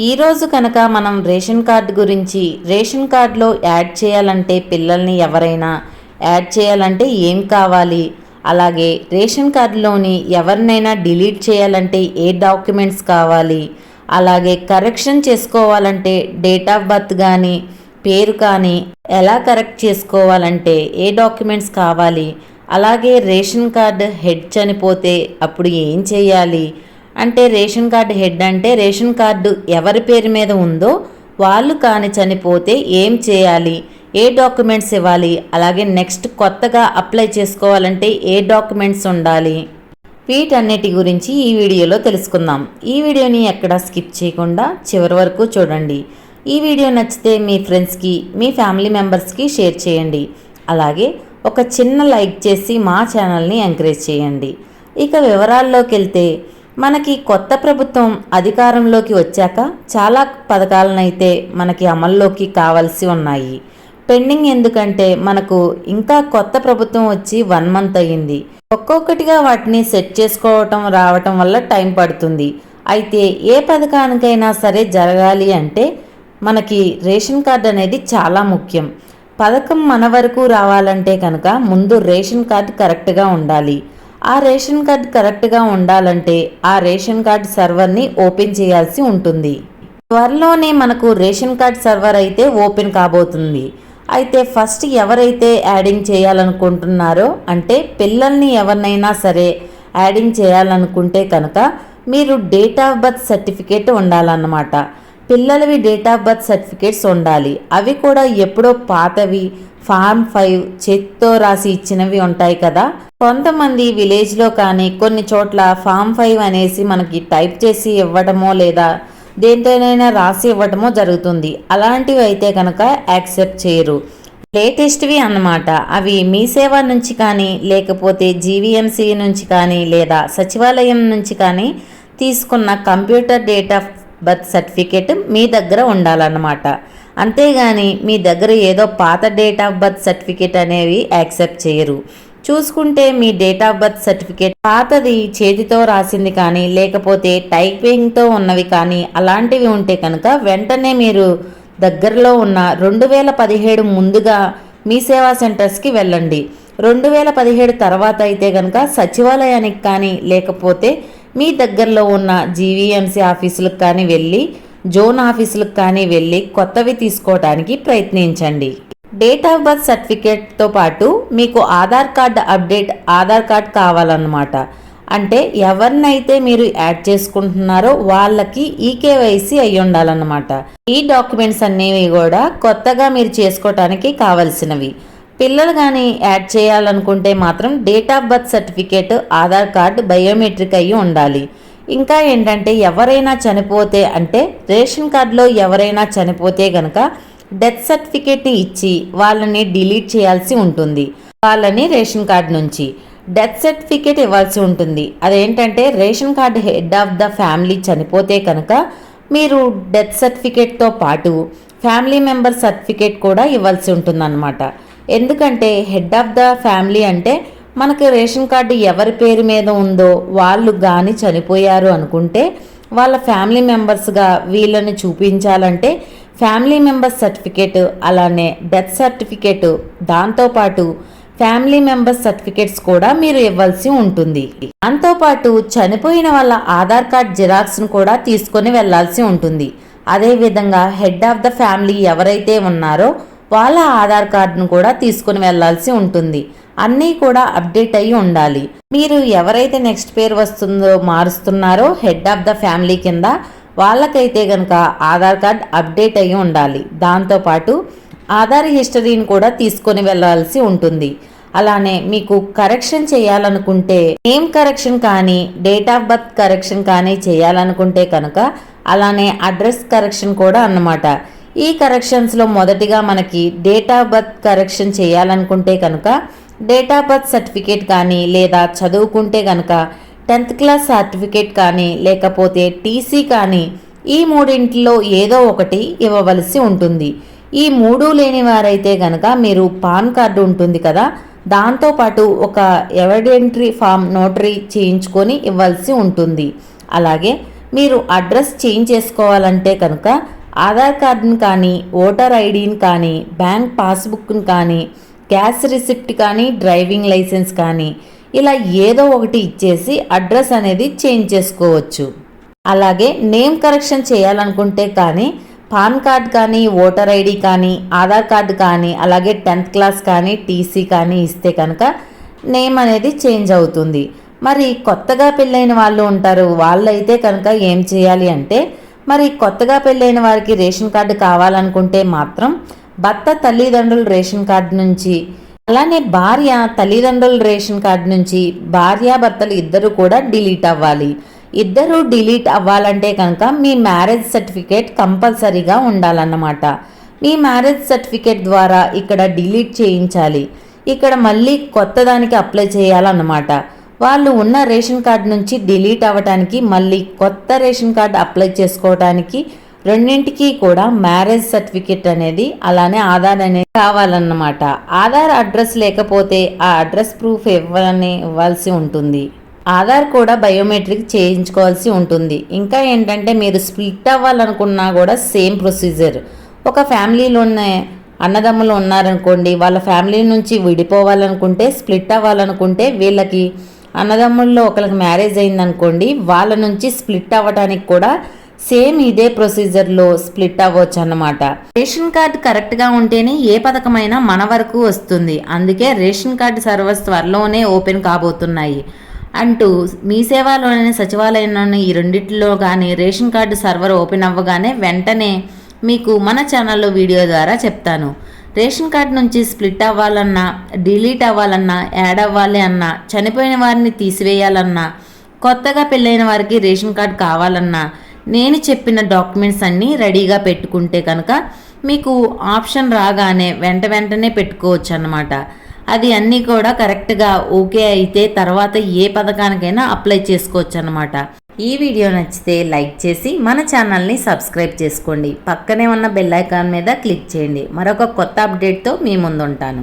ఈరోజు కనుక మనం రేషన్ కార్డు గురించి రేషన్ కార్డులో యాడ్ చేయాలంటే పిల్లల్ని ఎవరైనా యాడ్ చేయాలంటే ఏం కావాలి? అలాగే రేషన్ కార్డులోని ఎవరినైనా డిలీట్ చేయాలంటే ఏ డాక్యుమెంట్స్ కావాలి? అలాగే కరెక్షన్ చేసుకోవాలంటే డేట్ ఆఫ్ బర్త్ కానీ పేరు కానీ ఎలా కరెక్ట్ చేసుకోవాలంటే ఏ డాక్యుమెంట్స్ కావాలి? అలాగే రేషన్ కార్డు హెడ్ చనిపోతే అప్పుడు ఏం చేయాలి? అంటే రేషన్ కార్డు హెడ్ అంటే రేషన్ కార్డు ఎవరి పేరు మీద ఉందో వాళ్ళు కాని చనిపోతే ఏం చేయాలి? ఏ డాక్యుమెంట్స్ ఇవ్వాలి? అలాగే నెక్స్ట్ కొత్తగా అప్లై చేసుకోవాలంటే ఏ డాక్యుమెంట్స్ ఉండాలి? వీటన్నిటి గురించి ఈ వీడియోలో తెలుసుకుందాం. ఈ వీడియోని ఎక్కడ స్కిప్ చేయకుండా చివరి వరకు చూడండి. ఈ వీడియో నచ్చితే మీ ఫ్రెండ్స్కి మీ ఫ్యామిలీ మెంబర్స్కి షేర్ చేయండి. అలాగే ఒక చిన్న లైక్ చేసి మా ఛానల్ని ఎంకరేజ్ చేయండి. ఇక వివరాల్లోకి వెళ్తే మనకి కొత్త ప్రభుత్వం అధికారంలోకి వచ్చాక చాలా పథకాలనైతే మనకి అమల్లోకి కావాల్సి ఉన్నాయి. పెండింగ్ ఎందుకంటే మనకు ఇంకా కొత్త ప్రభుత్వం వచ్చి వన్ మంత్ అయ్యింది. ఒక్కొక్కటిగా వాటిని సెట్ చేసుకోవటం రావటం వల్ల టైం పడుతుంది. అయితే ఏ పథకానికైనా సరే జరగాలి అంటే మనకి రేషన్ కార్డ్ అనేది చాలా ముఖ్యం. పథకం మన వరకు రావాలంటే కనుక ముందు రేషన్ కార్డు కరెక్ట్గా ఉండాలి. ఆ రేషన్ కార్డ్ కరెక్ట్గా ఉండాలంటే ఆ రేషన్ కార్డ్ సర్వర్ని ఓపెన్ చేయాల్సి ఉంటుంది. త్వరలోనే మనకు రేషన్ కార్డ్ సర్వర్ అయితే ఓపెన్ కాబోతుంది. అయితే ఫస్ట్ ఎవరైతే యాడింగ్ చేయాలనుకుంటున్నారో అంటే పిల్లల్ని ఎవరినైనా సరే యాడింగ్ చేయాలనుకుంటే కనుక మీరు డేట్ ఆఫ్ బర్త్ సర్టిఫికేట్ ఉండాలన్నమాట. పిల్లలవి డేట్ ఆఫ్ బర్త్ సర్టిఫికేట్స్ ఉండాలి. అవి కూడా ఎప్పుడో పాతవి ఫార్మ్ ఫైవ్ చేత్తో రాసి ఇచ్చినవి ఉంటాయి కదా. కొంతమంది విలేజ్లో కానీ కొన్ని చోట్ల ఫామ్ ఫైవ్ అనేసి మనకి టైప్ చేసి ఇవ్వడమో లేదా దేంతోనైనా రాసి ఇవ్వటమో జరుగుతుంది. అలాంటివి అయితే కనుక యాక్సెప్ట్ చేయరు. లేటెస్ట్వి అన్నమాట. అవి మీ సేవ నుంచి కానీ లేకపోతే జీవీఎంసీ నుంచి కానీ లేదా సచివాలయం నుంచి కానీ తీసుకున్న computer date of birth certificate మీ దగ్గర ఉండాలన్నమాట. అంతేగాని మీ దగ్గర ఏదో పాత డేట్ ఆఫ్ బర్త్ సర్టిఫికేట్ అనేవి యాక్సెప్ట్ చేయరు. చూసుకుంటే మీ డేట్ ఆఫ్ బర్త్ సర్టిఫికేట్ పాతది చేతితో రాసింది కానీ లేకపోతే టైపింగ్తో ఉన్నవి కానీ అలాంటివి ఉంటే కనుక వెంటనే మీరు దగ్గరలో ఉన్న రెండు వేల పదిహేడు ముందుగా మీ సేవా సెంటర్స్కి వెళ్ళండి. రెండు వేల పదిహేడు తర్వాత అయితే కనుక సచివాలయానికి కానీ లేకపోతే మీ దగ్గరలో ఉన్న జీవీఎంసీ ఆఫీసులకు కానీ వెళ్ళి జోన్ ఆఫీసులకు కానీ వెళ్ళి కొత్తవి తీసుకోవడానికి ప్రయత్నించండి. డేట్ ఆఫ్ బర్త్ సర్టిఫికేట్తో పాటు మీకు Aadhaar card update Aadhaar card కావాలన్నమాట. అంటే ఎవరినైతే మీరు యాడ్ చేసుకుంటున్నారో వాళ్ళకి ఈకేవైసీ అయి ఉండాలన్నమాట. ఈ డాక్యుమెంట్స్ అనేవి కూడా కొత్తగా మీరు చేసుకోవటానికి కావలసినవి. పిల్లలు కానీ యాడ్ చేయాలనుకుంటే మాత్రం date of birth certificate Aadhaar card biometric అయ్యి ఉండాలి. ఇంకా ఏంటంటే ఎవరైనా చనిపోతే అంటే రేషన్ కార్డులో ఎవరైనా చనిపోతే గనక డెత్ సర్టిఫికేట్ని ఇచ్చి వాళ్ళని డిలీట్ చేయాల్సి ఉంటుంది. వాళ్ళని రేషన్ కార్డ్ నుంచి డెత్ సర్టిఫికేట్ ఇవ్వాల్సి ఉంటుంది. అదేంటంటే ration card head of the family చనిపోతే కనుక మీరు డెత్ సర్టిఫికేట్తో పాటు ఫ్యామిలీ మెంబర్ సర్టిఫికేట్ కూడా ఇవ్వాల్సి ఉంటుందన్నమాట. ఎందుకంటే హెడ్ ఆఫ్ ద ఫ్యామిలీ అంటే మనకి రేషన్ కార్డు ఎవరి పేరు మీద ఉందో వాళ్ళు కానీ చనిపోయారు అనుకుంటే వాళ్ళ ఫ్యామిలీ మెంబర్స్గా వీళ్ళని చూపించాలంటే ఫ్యామిలీ మెంబర్స్ సర్టిఫికేట్ అలానే డెత్ సర్టిఫికేట్ దాంతోపాటు ఫ్యామిలీ మెంబర్స్ సర్టిఫికేట్స్ కూడా మీరు ఇవ్వాల్సి ఉంటుంది. దాంతోపాటు చనిపోయిన వాళ్ళ ఆధార్ కార్డ్ జిరాక్స్ను కూడా తీసుకొని వెళ్ళాల్సి ఉంటుంది. అదేవిధంగా హెడ్ ఆఫ్ ద ఫ్యామిలీ ఎవరైతే ఉన్నారో వాళ్ళ ఆధార్ కార్డును కూడా తీసుకుని వెళ్ళాల్సి ఉంటుంది. అన్నీ కూడా అప్డేట్ అయ్యి ఉండాలి. మీరు ఎవరైతే నెక్స్ట్ పేరు వస్తుందో మారుస్తున్నారో హెడ్ ఆఫ్ ద ఫ్యామిలీ కింద వాళ్ళకైతే కనుక ఆధార్ కార్డ్ అప్డేట్ అయ్యి ఉండాలి. దాంతోపాటు ఆధార్ హిస్టరీని కూడా తీసుకొని వెళ్ళాల్సి ఉంటుంది. అలానే మీకు కరెక్షన్ చేయాలనుకుంటే నేమ్ కరెక్షన్ కానీ డేట్ ఆఫ్ బర్త్ కరెక్షన్ కానీ చేయాలనుకుంటే కనుక అలానే అడ్రస్ కరెక్షన్ కూడా అన్నమాట. ఈ కరెక్షన్స్లో మొదటిగా మనకి డేట్ ఆఫ్ బర్త్ కరెక్షన్ చేయాలనుకుంటే కనుక డేట్ ఆఫ్ బర్త్ సర్టిఫికేట్ కానీ లేదా చదువుకుంటే కనుక టెన్త్ క్లాస్ సర్టిఫికేట్ కానీ లేకపోతే టీసీ కానీ ఈ మూడింటిలో ఏదో ఒకటి ఇవ్వవలసి ఉంటుంది. ఈ మూడు లేని వారైతే కనుక మీరు పాన్ కార్డు ఉంటుంది కదా దాంతోపాటు ఒక ఎవిడెంటరీ ఫామ్ నోటరీ చేయించుకొని ఇవ్వాల్సి ఉంటుంది. అలాగే మీరు అడ్రస్ చేంజ్ చేసుకోవాలంటే కనుక ఆధార్ కార్డును కానీ ఓటర్ ఐడిని కానీ బ్యాంక్ పాస్బుక్ని కానీ గ్యాస్ రిసిప్ట్ కానీ డ్రైవింగ్ లైసెన్స్ కానీ ఇలా ఏదో ఒకటి ఇచ్చేసి అడ్రస్ అనేది చేంజ్ చేసుకోవచ్చు. అలాగే నేమ్ కరెక్షన్ చేయాలనుకుంటే కానీ పాన్ కార్డ్ కానీ ఓటర్ ఐడి కానీ ఆధార్ కార్డు కానీ అలాగే టెన్త్ క్లాస్ కానీ టీసీ కానీ ఇస్తే కనుక నేమ్ అనేది చేంజ్ అవుతుంది. మరి కొత్తగా పెళ్ళైన వాళ్ళు ఉంటారు వాళ్ళైతే కనుక ఏం చేయాలి అంటే మరి కొత్తగా పెళ్ళైన వారికి రేషన్ కార్డు కావాలనుకుంటే మాత్రం భర్త తల్లిదండ్రుల రేషన్ కార్డు నుంచి అలానే భార్య తల్లిదండ్రుల రేషన్ కార్డు నుంచి భార్యాభర్తలు ఇద్దరు కూడా డిలీట్ అవ్వాలి. ఇద్దరు డిలీట్ అవ్వాలంటే కనుక మీ మ్యారేజ్ సర్టిఫికేట్ కంపల్సరీగా ఉండాలన్నమాట. మీ మ్యారేజ్ సర్టిఫికేట్ ద్వారా ఇక్కడ డిలీట్ చేయించాలి. ఇక్కడ మళ్ళీ కొత్త దానికి అప్లై చేయాలన్నమాట. వాళ్ళు ఉన్న రేషన్ కార్డు నుంచి డిలీట్ అవ్వటానికి మళ్ళీ కొత్త రేషన్ కార్డు అప్లై చేసుకోవడానికి రెండింటికి కూడా మ్యారేజ్ సర్టిఫికేట్ అనేది అలానే ఆధార్ అనేది కావాలన్నమాట. ఆధార్ అడ్రస్ లేకపోతే ఆ అడ్రస్ ప్రూఫ్ ఇవ్వాలని ఇవ్వాల్సి ఉంటుంది. ఆధార్ కూడా బయోమెట్రిక్ చేయించుకోవాల్సి ఉంటుంది. ఇంకా ఏంటంటే మీరు స్ప్లిట్ అవ్వాలనుకున్నా కూడా సేమ్ ప్రొసీజర్. ఒక ఫ్యామిలీలోనే అన్నదమ్ములు ఉన్నారనుకోండి వాళ్ళ ఫ్యామిలీ నుంచి విడిపోవాలనుకుంటే స్ప్లిట్ అవ్వాలనుకుంటే వీళ్ళకి అన్నదమ్ముల్లో ఒకరికి మ్యారేజ్ అయిందనుకోండి వాళ్ళ నుంచి స్ప్లిట్ అవ్వడానికి కూడా సేమ్ ఇదే ప్రొసీజర్లో స్ప్లిట్ అవ్వచ్చు అన్నమాట రేషన్ కార్డు కరెక్ట్గా ఉంటేనే ఏ పథకమైనా మన వరకు వస్తుంది. అందుకే రేషన్ కార్డు సర్వర్స్ త్వరలోనే ఓపెన్ కాబోతున్నాయి. అంటూ మీ సేవలోని సచివాలయంలోని ఈ రెండిట్లో కానీ రేషన్ కార్డు సర్వర్ ఓపెన్ అవ్వగానే వెంటనే మీకు మన ఛానల్లో వీడియో ద్వారా చెప్తాను. రేషన్ కార్డు నుంచి స్ప్లిట్ అవ్వాలన్నా డిలీట్ అవ్వాలన్నా యాడ్ అవ్వాలి అన్నా చనిపోయిన వారిని తీసివేయాలన్నా కొత్తగా పెళ్ళైన వారికి రేషన్ కార్డు కావాలన్నా నేను చెప్పిన డాక్యుమెంట్స్ అన్నీ రెడీగా పెట్టుకుంటే కనుక మీకు ఆప్షన్ రాగానే వెంట వెంటనే పెట్టుకోవచ్చు అన్నమాట అది అన్నీ కూడా కరెక్ట్గా ఓకే అయితే తర్వాత ఏ పథకానికైనా అప్లై చేసుకోవచ్చు అనమాట ఈ వీడియో నచ్చితే లైక్ చేసి మన ఛానల్ని సబ్స్క్రైబ్ చేసుకోండి. పక్కనే ఉన్న బెల్ ఐకాన్ మీద క్లిక్ చేయండి. మరొక కొత్త అప్డేట్తో మీ ముందుంటాను.